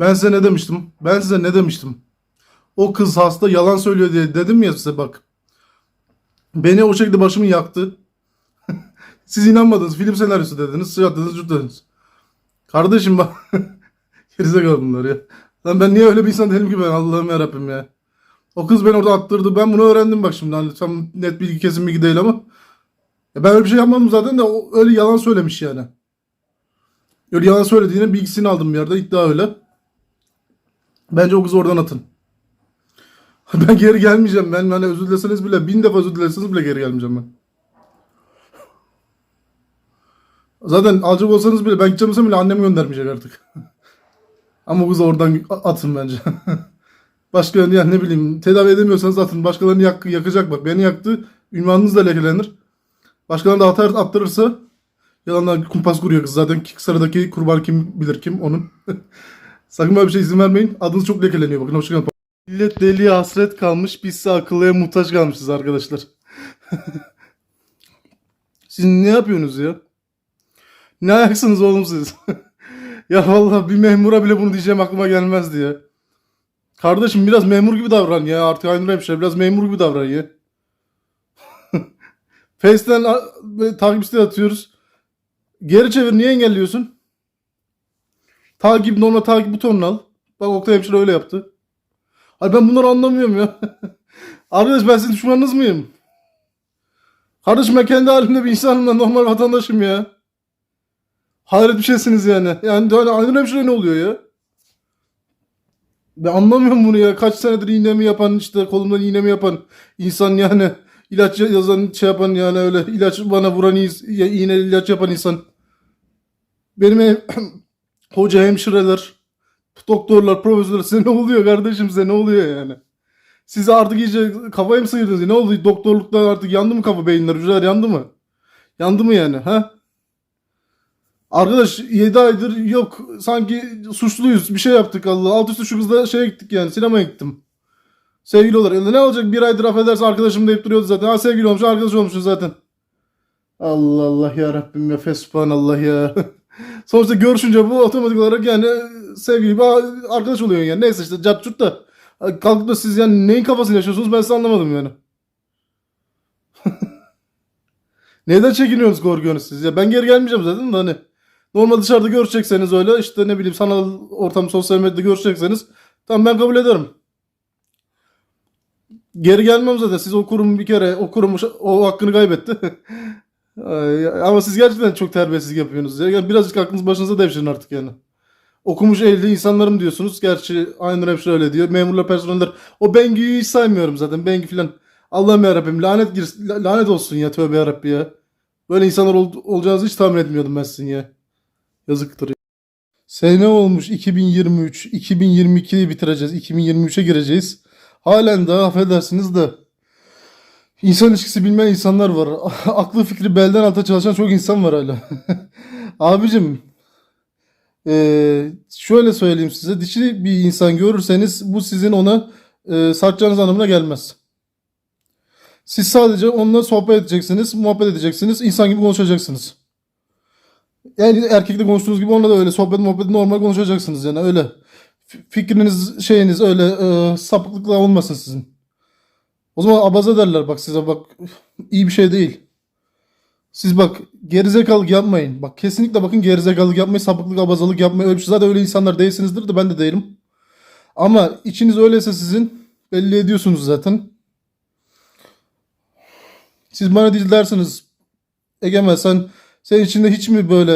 Ben size ne demiştim? Ben size ne demiştim? O kız hasta yalan söylüyor diye dedim ya size bak. Beni o şekilde başımı yaktı. Siz inanmadınız. Film senaryosu dediniz. Sıçrattınız, cürttünüz. Kardeşim bak. Gerizekalı bunlar ya. Lan ben niye öyle bir insan değilim ki ben Allah'ım yarabbim ya. O kız beni orada attırdı. Ben bunu öğrendim bak şimdi. Hani tam net bilgi kesin bilgi değil ama. Ya ben öyle bir şey yapmadım zaten de o öyle yalan söylemiş yani. Öyle yalan söylediğinin bilgisini aldım bir yerde. iddia öyle. Bence o kızı oradan atın. Ben geri gelmeyeceğim. Ben hani özür dileseniz bile bin defa özür dileseniz bile geri gelmeyeceğim ben. Zaten alacak olsanız bile ben gideceğim bile annem göndermeyecek artık. Ama o kızı oradan atın bence. Başka yani ne bileyim tedavi edemiyorsanız atın. Başkalarını yak, yakacak bak. Beni yaktı. Ünvanınız da lekelenir. Başkalarını da atar, attırırsa yalandan kumpas kuruyor kız. Zaten sıradaki kurban kim bilir kim onun. Sakın böyle bir şey izin vermeyin. Adınız çok lekeleniyor. Bakın hoşçakalın. Millet deliye hasret kalmış. Biz ise akıllıya muhtaç kalmışız arkadaşlar. Siz ne yapıyorsunuz ya? Ne ayaksınız oğlum siz? ya vallahi bir memura bile bunu diyeceğim aklıma gelmezdi ya. Kardeşim biraz memur gibi davran ya. Artık Aynur Hemşire biraz memur gibi davran ya. Face'den a- böyle takip isteği atıyoruz. Geri çevir niye engelliyorsun? Takip normal takip butonunu al. Bak Oktay Hemşire öyle yaptı. Ay ben bunları anlamıyorum ya. Arkadaş ben sizin düşmanınız mıyım? Kardeşim ben kendi halimde bir insanım ben normal vatandaşım ya. Hayret bir şeysiniz yani. Yani hani Aynur Hemşire ne oluyor ya? Ben anlamıyorum bunu ya. Kaç senedir iğnemi yapan işte kolumdan iğnemi yapan insan yani. ilaç yazan şey yapan yani öyle ilaç bana vuran iğne ilaç yapan insan. Benim hoca hemşireler, doktorlar, profesörler size ne oluyor kardeşim size ne oluyor yani? Siz artık iyice kafayı mı sıyırdınız? Ne oldu? Doktorluktan artık yandı mı kafa beyinler? Hücreler yandı mı? Yandı mı yani? Ha? Arkadaş 7 aydır yok sanki suçluyuz bir şey yaptık Allah. Alt üstü şu kızla şeye gittik yani sinemaya gittim. Sevgili olarak. Ne olacak bir aydır affedersin arkadaşım deyip duruyordu zaten. Ha sevgili olmuş arkadaş olmuşsun zaten. Allah Allah ya Rabbim ya fesubhanallah ya. Sonuçta görüşünce bu otomatik olarak yani sevgili bir arkadaş oluyor yani. Neyse işte cat da. Kalkıp da siz yani neyin kafasını yaşıyorsunuz ben size anlamadım yani. Neden çekiniyorsunuz korkuyorsunuz siz ya? Ben geri gelmeyeceğim zaten de hani. Normal dışarıda görüşecekseniz öyle işte ne bileyim sanal ortam sosyal medyada görüşecekseniz tamam ben kabul ederim. Geri gelmem zaten. Siz o kurum bir kere o kurum o hakkını kaybetti. Ama siz gerçekten çok terbiyesizlik yapıyorsunuz. Ya. Yani birazcık aklınız başınıza devşirin artık yani. Okumuş ehli insanlarım diyorsunuz. Gerçi Aynur Hemşire öyle diyor. Memurlar, personeller. O Bengü'yü hiç saymıyorum zaten. Bengü filan. Allah'ım yarabbim lanet girsin. la- Lanet olsun ya tövbe yarabbi ya. Böyle insanlar ol, olacağınızı hiç tahmin etmiyordum ben sizin ya. Yazıktır ya. Sene olmuş 2023. 2022'yi bitireceğiz. 2023'e gireceğiz. Halen daha affedersiniz de İnsan ilişkisi bilmeyen insanlar var. Aklı fikri belden alta çalışan çok insan var hala. Abicim eee, şöyle söyleyeyim size. Dişi bir insan görürseniz bu sizin ona eee satacağınız anlamına gelmez. Siz sadece onunla sohbet edeceksiniz, muhabbet edeceksiniz, insan gibi konuşacaksınız. Yani erkekle konuştuğunuz gibi onunla da öyle sohbet muhabbet normal konuşacaksınız yani öyle. Fikriniz şeyiniz öyle eee sapıklıkla olmasın sizin. O zaman abaza derler bak size bak iyi bir şey değil. Siz bak gerizekalılık yapmayın. Bak kesinlikle bakın gerizekalılık yapmayın, sapıklık, abazalık yapmayın. Öyle bir şey. Zaten öyle insanlar değilsinizdir de ben de değilim. Ama içiniz öyleyse sizin belli ediyorsunuz zaten. Siz bana dersiniz Egemen sen senin içinde hiç mi böyle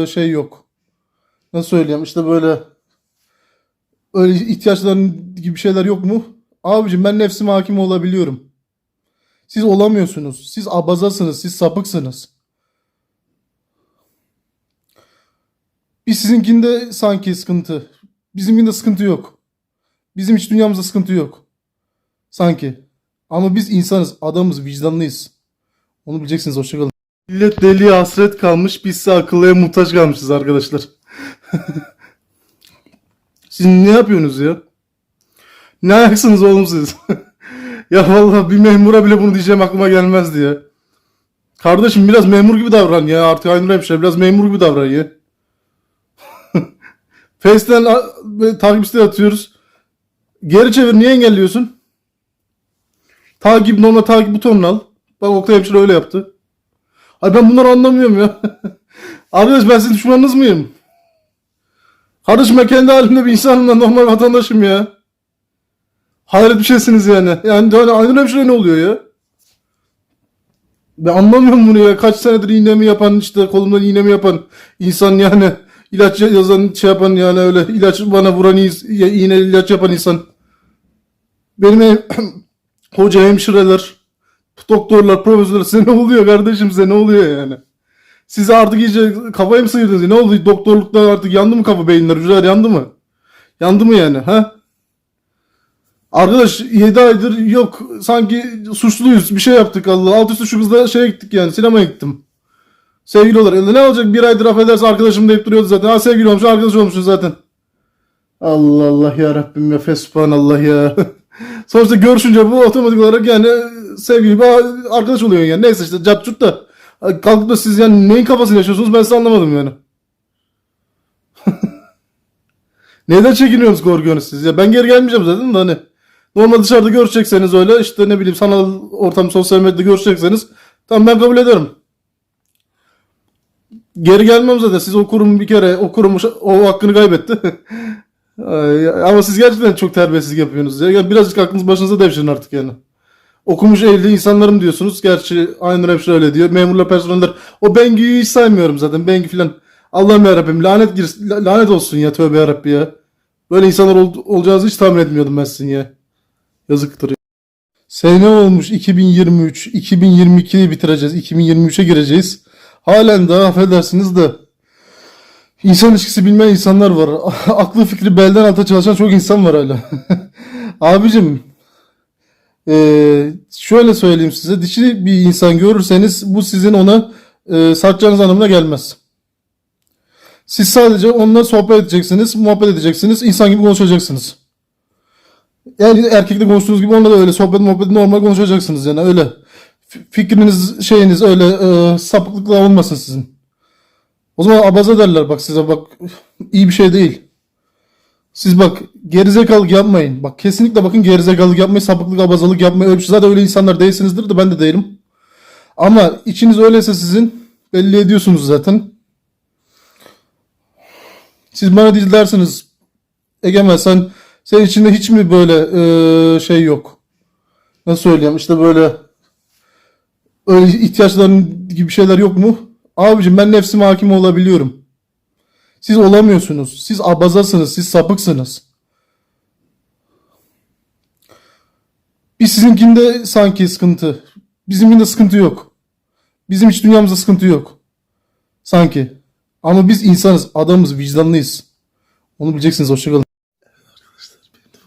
eee, şey yok? Nasıl söyleyeyim işte böyle öyle ihtiyaçların gibi şeyler yok mu? Abicim ben nefsime hakim olabiliyorum. Siz olamıyorsunuz. Siz abazasınız. Siz sapıksınız. Biz sizinkinde sanki sıkıntı. Bizimkinde sıkıntı yok. Bizim iç dünyamızda sıkıntı yok. Sanki. Ama biz insanız. Adamız. Vicdanlıyız. Onu bileceksiniz. Hoşçakalın. Millet deliye hasret kalmış. Biz ise akıllıya muhtaç kalmışız arkadaşlar. Siz ne yapıyorsunuz ya? Ne ayaksınız oğlum siz? ya vallahi bir memura bile bunu diyeceğim aklıma gelmezdi ya. Kardeşim biraz memur gibi davran ya. Artık Aynur Hemşire biraz memur gibi davran ya. Face'ten a- ve takip isteği atıyoruz. Geri çevir niye engelliyorsun? Takip normal takip butonunu al. Bak Oktay Hemşire öyle yaptı. Ay ben bunları anlamıyorum ya. Arkadaş ben sizin düşmanınız mıyım? Kardeşim ben kendi halimde bir insanım da normal vatandaşım ya. Hayret bir şeysiniz yani. Yani böyle Aynur Hemşire ne oluyor ya? Ben anlamıyorum bunu ya. Kaç senedir iğnemi yapan işte kolumdan iğnemi yapan insan yani ilaç yazan şey yapan yani öyle ilaç bana vuran iğne ilaç yapan insan. Benim hem- hoca hemşireler, doktorlar, profesörler size ne oluyor kardeşim size ne oluyor yani? Siz artık iyice kafayı mı sıyırdınız? Ne oldu? Doktorlukta artık yandı mı kafa beyinler, hücreler yandı mı? Yandı mı yani? Ha? Arkadaş 7 aydır yok sanki suçluyuz bir şey yaptık Allah. Alt üstü şu kızla şeye gittik yani sinemaya gittim. Sevgili olarak. Ne olacak bir aydır affedersin arkadaşım deyip duruyordu zaten. Ha sevgili olmuş arkadaş olmuşuz zaten. Allah Allah ya Rabbim ya fesubhanallah ya. Sonuçta görüşünce bu otomatik olarak yani sevgili bir arkadaş oluyor yani. Neyse işte cap çut da. Kalkıp da siz yani neyin kafasını yaşıyorsunuz ben size anlamadım yani. Neden çekiniyorsunuz korkuyorsunuz siz ya? Ben geri gelmeyeceğim zaten de hani. Normal dışarıda görüşecekseniz öyle işte ne bileyim sanal ortam sosyal medyada görüşecekseniz tamam ben kabul ederim. Geri gelmem zaten. Siz o kurum bir kere o kurum o hakkını kaybetti. Ay, Ama siz gerçekten çok terbiyesizlik yapıyorsunuz. Ya. Yani birazcık aklınız başınıza devşirin artık yani. Okumuş evli insanlarım diyorsunuz. Gerçi Aynur Hemşire öyle diyor. Memurlar, personeller. O Bengü'yü hiç saymıyorum zaten. Bengü filan. Allah'ım yarabbim lanet gir, la- lanet olsun ya tövbe yarabbi ya. Böyle insanlar ol, olacağınızı hiç tahmin etmiyordum ben sizin ya. Yazıktır ya. Sene olmuş 2023, 2022'yi bitireceğiz, 2023'e gireceğiz. Halen daha affedersiniz de insan ilişkisi bilmeyen insanlar var. Aklı fikri belden alta çalışan çok insan var hala. Abicim eee, şöyle söyleyeyim size dişi bir insan görürseniz bu sizin ona eee satacağınız anlamına gelmez. Siz sadece onunla sohbet edeceksiniz, muhabbet edeceksiniz, insan gibi konuşacaksınız. Yani erkekle konuştuğunuz gibi onunla da öyle sohbet muhabbet normal konuşacaksınız yani öyle. Fikriniz şeyiniz öyle e, sapıklıkla olmasın sizin. O zaman abaza derler bak size bak iyi bir şey değil. Siz bak gerizekalılık yapmayın. Bak kesinlikle bakın gerizekalılık yapmayın, sapıklık, abazalık yapmayın. Öyle bir şey. Zaten öyle insanlar değilsinizdir de ben de değilim. Ama içiniz öyleyse sizin belli ediyorsunuz zaten. Siz bana değil dersiniz Egemen sen senin içinde hiç mi böyle e, şey yok? Nasıl söyleyeyim işte böyle öyle ihtiyaçların gibi şeyler yok mu? Abicim ben nefsime hakim olabiliyorum. Siz olamıyorsunuz. Siz abazasınız. Siz sapıksınız. Bir sizinkinde sanki sıkıntı. Bizimkinde sıkıntı yok. Bizim hiç dünyamızda sıkıntı yok. Sanki. Ama biz insanız. Adamız. Vicdanlıyız. Onu bileceksiniz. Hoşçakalın.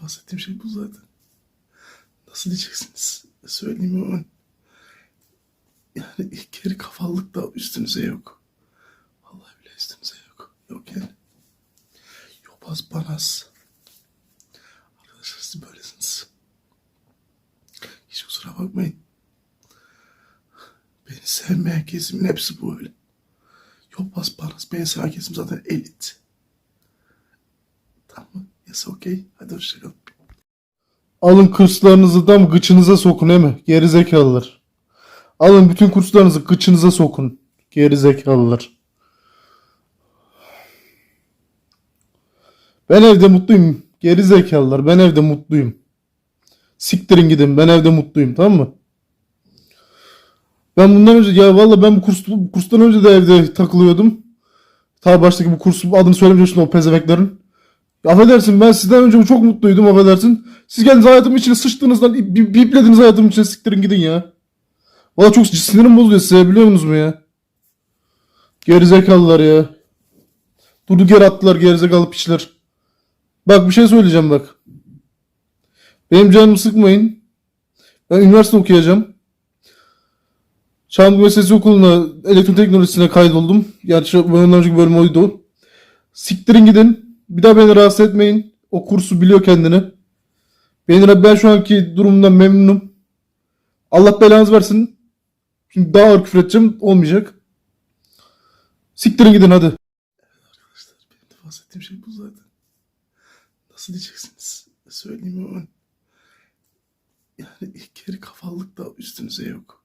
Bahsettiğim şey bu zaten. Nasıl diyeceksiniz? Söyleyeyim hemen. Yani geri kafalılık da üstünüze yok. Vallahi bile üstünüze yok. Yok yani. Yobaz banaz. Arkadaşlar siz böylesiniz. Hiç kusura bakmayın. Beni sevmeyen kesimin hepsi bu öyle. Yobaz banaz. Beni seven kesim zaten elit. Tamam mı? Yes okey. Hadi hoşçakalın. Alın kurslarınızı tam gıçınıza sokun he mi? Gerizekalılar. Alın bütün kurslarınızı gıçınıza sokun. Gerizekalılar. Ben evde mutluyum. Gerizekalılar. Ben evde mutluyum. Siktirin gidin. Ben evde mutluyum. Tamam mı? Ben bundan önce ya valla ben bu kurs bu kurstan önce de evde takılıyordum. Ta baştaki bu kurs adını söylemeyeceğim şimdi o pezeveklerin. Affedersin ben sizden önce çok mutluydum affedersin. Siz geldiniz hayatımın içine sıçtığınızdan bi- biplediniz hayatımın içine siktirin gidin ya. Valla çok sinirim bozuluyor size biliyor musunuz mu ya? Gerizekalılar ya. Durduk yere attılar gerizekalı piçler. Bak bir şey söyleyeceğim bak. Benim canımı sıkmayın. Ben üniversite okuyacağım. Çamlık Meslek Okulu'na elektrik teknolojisine kaydoldum. Gerçi ondan önceki bölüm oydu. Siktirin gidin. Bir daha beni rahatsız etmeyin. O kursu biliyor kendini. Beni, ben şu anki durumumdan memnunum. Allah belanızı versin. Şimdi daha ağır küfür edeceğim. Olmayacak. Siktirin gidin hadi. Arkadaşlar benim de bahsettiğim şey bu zaten. Nasıl diyeceksiniz? Söyleyeyim hemen. Yani geri kafalılık da üstünüze yok.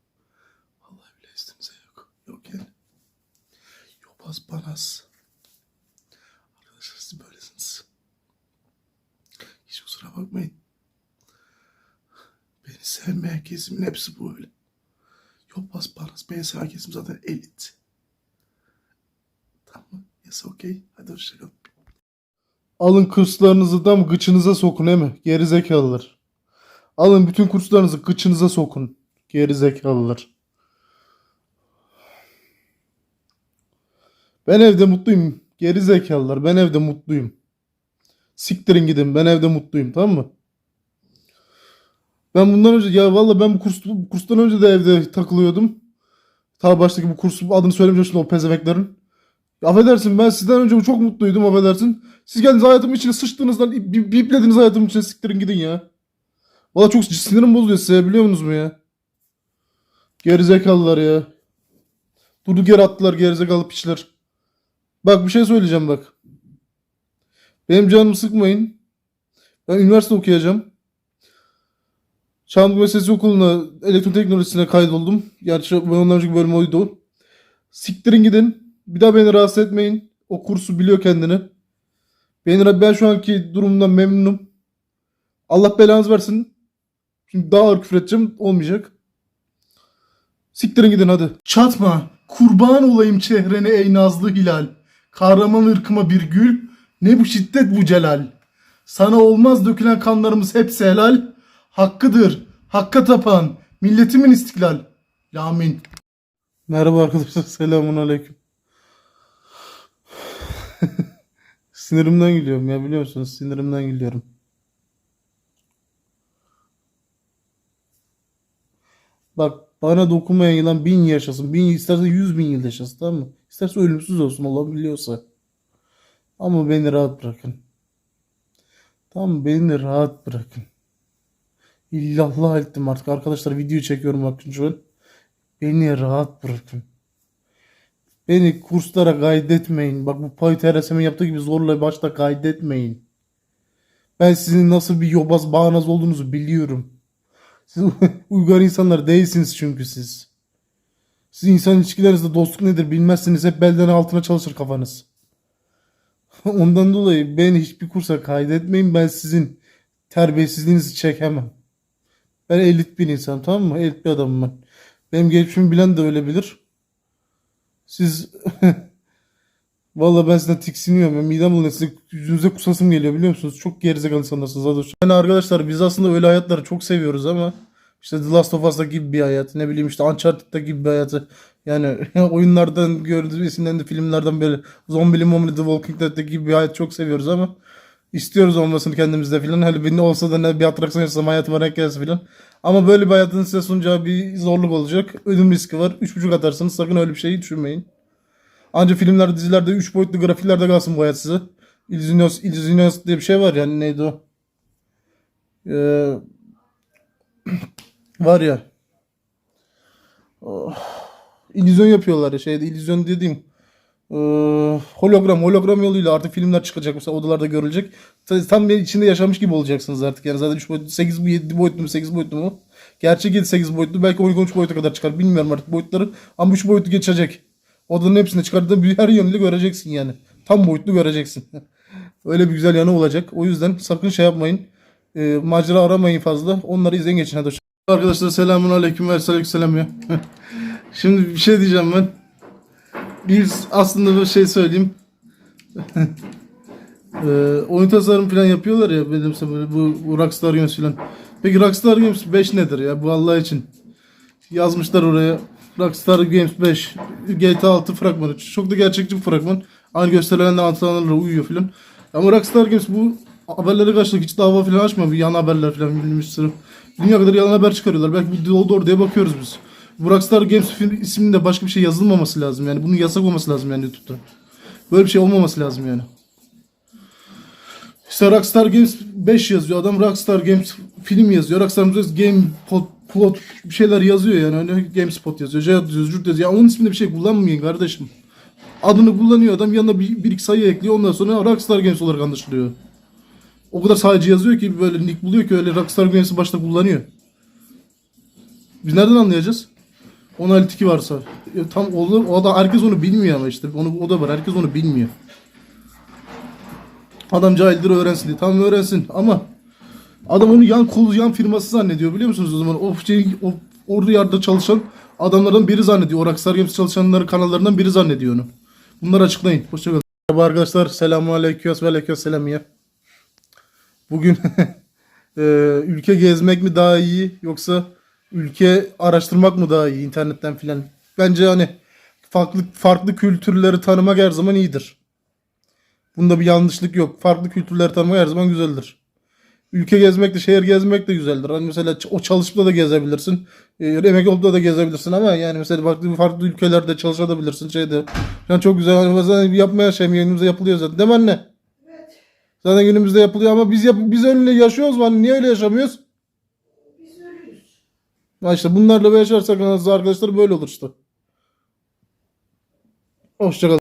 Vallahi bile üstünüze yok. Yok yani. Yobaz banaz. Arkadaşlar siz böylesiniz. Hiç kusura bakmayın. Beni sevmeyen kesimin hepsi bu öyle. Yobaz banaz. Beni seven kesim zaten elit. Tamam mı? Yes okay. Hadi hoşçakalın. Alın kurslarınızı da mı gıçınıza sokun he mi? Geri zekalılar. Alın bütün kurslarınızı gıçınıza sokun. Geri zekalılar. Ben evde mutluyum. Geri zekalılar. Ben evde mutluyum. Siktirin gidin. Ben evde mutluyum. Tamam mı? Ben bundan önce ya valla ben bu kurs, bu kurstan önce de evde takılıyordum. Ta baştaki bu kursun adını söylemeyeceğim o pezeveklerin. Affedersin ben sizden önce çok mutluydum affedersin. Siz geldiniz hayatımın içine sıçtığınızdan bi- biplediniz hayatımın içine siktirin gidin ya. Valla çok sinirim bozuluyor size biliyor musunuz mu ya? Gerizekalılar ya. Durduk yere attılar gerizekalı piçler. Bak bir şey söyleyeceğim bak. Benim canımı sıkmayın. Ben üniversite okuyacağım. Çamlık Meslek Okulu'na elektroteknolojisine kaydoldum. Gerçi ondan önceki bölüm oydu. Siktirin gidin. Bir daha beni rahatsız etmeyin. O kursu biliyor kendini. Beni, ben şu anki durumumdan memnunum. Allah belanızı versin. Şimdi daha ağır küfür edeceğim. Olmayacak. Siktirin gidin hadi. Çatma. Kurban olayım çehrene ey nazlı hilal. Kahraman ırkıma bir gül. Ne bu şiddet bu celal. Sana olmaz dökülen kanlarımız hepsi helal. Hakkıdır. Hakka tapan. Milletimin istiklal. Amin. Merhaba arkadaşlar. Selamun aleyküm. Sinirimden gülüyorum ya biliyor musunuz? Sinirimden gülüyorum. Bak bana dokunmayan yılan bin yaşasın. Bin, isterse yüz bin yıl yaşasın tamam mı? İsterse ölümsüz olsun olabiliyorsa. Ama beni rahat bırakın. Tamam? Beni rahat bırakın. İllallah ettim artık arkadaşlar video çekiyorum bakın şu an. Beni rahat bırakın. Beni kurslara kaydetmeyin. Bak bu Pay TRSM'in yaptığı gibi zorla başta kaydetmeyin. Ben sizin nasıl bir yobaz bağnaz olduğunuzu biliyorum. Siz uygar insanlar değilsiniz çünkü siz. Siz insan ilişkilerinizde dostluk nedir bilmezsiniz. Hep belden altına çalışır kafanız. Ondan dolayı beni hiçbir kursa kaydetmeyin. Ben sizin terbiyesizliğinizi çekemem. Ben elit bir insan tamam mı? Elit bir adamım ben. Benim geçmişimi bilen de öyle bilir. Siz Vallahi ben sizden tiksiniyorum. Ben midem bulanıyor. Size yüzünüze kusasım geliyor biliyor musunuz? Çok gerizekalı insanlarsınız. Hoşça- Yani arkadaşlar biz aslında öyle hayatları çok seviyoruz ama işte The Last of Us'ta gibi bir hayat. Ne bileyim işte Uncharted'da gibi bir hayatı. Yani oyunlardan gördüğümüz isimlendi filmlerden böyle Zombili Momili The Walking Dead'de gibi bir hayat çok seviyoruz ama istiyoruz olmasını kendimizde filan. Hani ne olsa da ne bir atraksiyon yaşasam hayatıma renk gelsin filan. Ama böyle bir hayatın size sunacağı bir zorluk olacak. Ölüm riski var. 3.5 atarsınız. Sakın öyle bir şeyi düşünmeyin. Ancak filmlerde, dizilerde, 3 boyutlu grafiklerde kalsın bu hayat size. Illüzyonios, Illüzyonios diye bir şey var yani neydi o? Ee, var ya. Oh, illüzyon yapıyorlar ya şeyde illüzyon dediğim. Ee, hologram, hologram yoluyla artık filmler çıkacak mesela odalarda görülecek. Tam- bir içinde yaşamış gibi olacaksınız artık yani zaten 3 boyutlu, 8 bu 7 boyutlu mu 8 boyutlu mu? Gerçek 7 8 boyutlu belki 12 13 boyuta kadar çıkar bilmiyorum artık boyutları ama 3 boyutlu geçecek. Odanın hepsini çıkardığında bir her yönüyle göreceksin yani. Tam boyutlu göreceksin. Öyle bir güzel yanı olacak. O yüzden sakın şey yapmayın. Ee, macera aramayın fazla. Onları izleyin geçin hadi. Arkadaşlar selamun aleyküm ve selam ya. Şimdi bir şey diyeceğim ben. Biz aslında bir şey söyleyeyim. Ee, oyun tasarım falan yapıyorlar ya benim böyle bu, bu Rockstar Games falan. Peki Rockstar Games 5 nedir ya bu Allah için? Yazmışlar oraya Rockstar Games 5 GTA 6 fragmanı. Çok da gerçekçi bir fragman. Aynı gösterilenler anlatılanlarla uyuyor filan. Ama Rockstar Games bu haberlere karşılık hiç dava falan açmıyor. Yan haberler falan bildiğimiz sırf. Dünya kadar yalan haber çıkarıyorlar. Belki bu doğru diye bakıyoruz biz. Bu Rockstar Games isminde başka bir şey yazılmaması lazım yani. Bunun yasak olması lazım yani YouTube'da. Böyle bir şey olmaması lazım yani. İşte Rockstar Games 5 yazıyor. Adam Rockstar Games film yazıyor. Rockstar Games Game Plot, plot bir şeyler yazıyor yani. Öyle GameSpot yazıyor. J yazıyor, Jurt yazıyor. Ya onun isminde bir şey kullanmayın kardeşim. Adını kullanıyor adam yanına bir, bir iki sayı ekliyor. Ondan sonra Rockstar Games olarak anlaşılıyor. O kadar sadece yazıyor ki böyle nick buluyor ki öyle Rockstar Games'i başta kullanıyor. Biz nereden anlayacağız? 16 tiki varsa. Ya tam o, o da herkes onu bilmiyor ama işte. Onu o da var. Herkes onu bilmiyor. Adam cahildir öğrensin diye. Tamam öğrensin ama adam onu yan kul yan firması zannediyor biliyor musunuz o zaman? O şey o orada yerde çalışan adamlardan biri zannediyor. O Rockstar Games çalışanların kanallarından biri zannediyor onu. Bunları açıklayın. Hoşçakalın. Merhaba arkadaşlar. Selamun aleyküm ve aleyküm selam ya. Bugün e, ülke gezmek mi daha iyi yoksa ülke araştırmak mı daha iyi internetten filan? Bence hani farklı farklı kültürleri tanımak her zaman iyidir. Bunda bir yanlışlık yok. Farklı kültürleri tanımak her zaman güzeldir. Ülke gezmek de şehir gezmek de güzeldir. Hani mesela o çalışıp da gezebilirsin. E, emek olduğunda da gezebilirsin ama yani mesela farklı farklı ülkelerde çalışabilirsin şeyde. Yani çok güzel. Hani mesela yapmaya şey günümüzde yapılıyor zaten. Değil mi anne? Zaten günümüzde yapılıyor ama biz yap biz öyle yaşıyoruz mu? Hani niye öyle yaşamıyoruz? Ha işte bunlarla yaşarsak arkadaşlar böyle olur işte. Hoşçakalın.